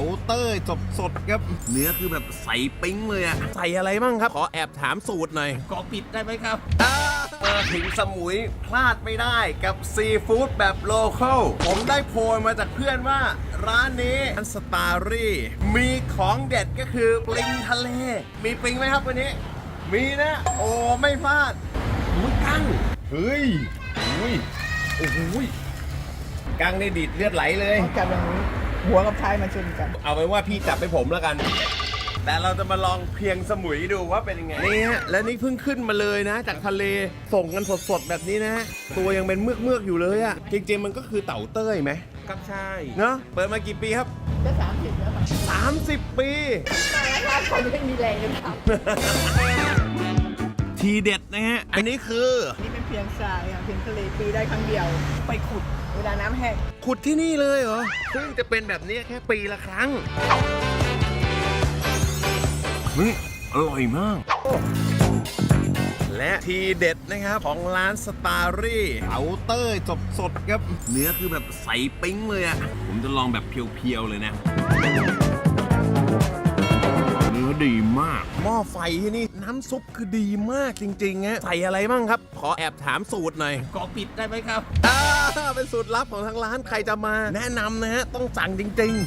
าเต้ยสดสดๆครับ เนื้อคือแบบใสปิ้งเลยอะใส่อะไรบ้างครับ ขอแอบถามสูตรหน่อยกอปิดได้ไหมครับมาถึงสมุยพลาดไม่ได้กับซีฟู้ดแบบโลเคอลผมได้โพยมาจากเพื่อนว่าร้านนี้ร้านสตาร์รี่มีของเด็ดก็คือปลิงทะเล มีปลิงไหมครับวันนี้ มีนะ โอ้ไม่พลาดหูกั้งเฮ้ยอุ้ยโอ้โหยกั้งนี่ดีดเลือดไหลเลยต้องจับอย่างนี้ หัวกับท้ายมาชนกัน เอาเป็นว่าพี่จับไปผมแล้วกัน แต่เราจะมาลองเพียงสมุยดูว่าเป็นยังไงนี่ฮะและนี่เพิ่งขึ้นมาเลยนะ จากทะเลส่งกันสดๆแบบนี้นะตัวยังเป็นเมือกเมือกๆอยู่เลยอะจริงๆมันก็คือเต่าเต้ยไหมครับใช่เนาะเปิดมากี่ปีครับ จะสามสิบแล้วค่ะ30 ปีถ้าคนไม่มีแรงจะททีเด็ดนะฮะ อันนี้คือำนี่ เป็นเพียงทรายค่ะเพียงทะเลปีได้ครั้งเดียว ไปขุดเวลาน้ำแห้งขุดที่นี่เลยเหรอ ซึ่งจะเป็นแบบนี้แค่ปีละครั้งเฮ้ยอร่อยมาก และทีเด็ดนะครับ ของร้านสตาร์รี่เตาเต้ยสดสดๆครับ เนื้อคือแบบใสปิ้งเลยอะผมจะลองแบบเพียวๆเลยนะ ไฟที่นี่น้ำซุปคือดีมากจริงๆฮะใส่อะไรบ้างครับ ขอแอบถามสูตรหน่อยกอปิดได้ไหมครับอ่าเป็นสูตรลับของทางร้านใครจะมา แนะนำนะฮะต้องสั่งจริง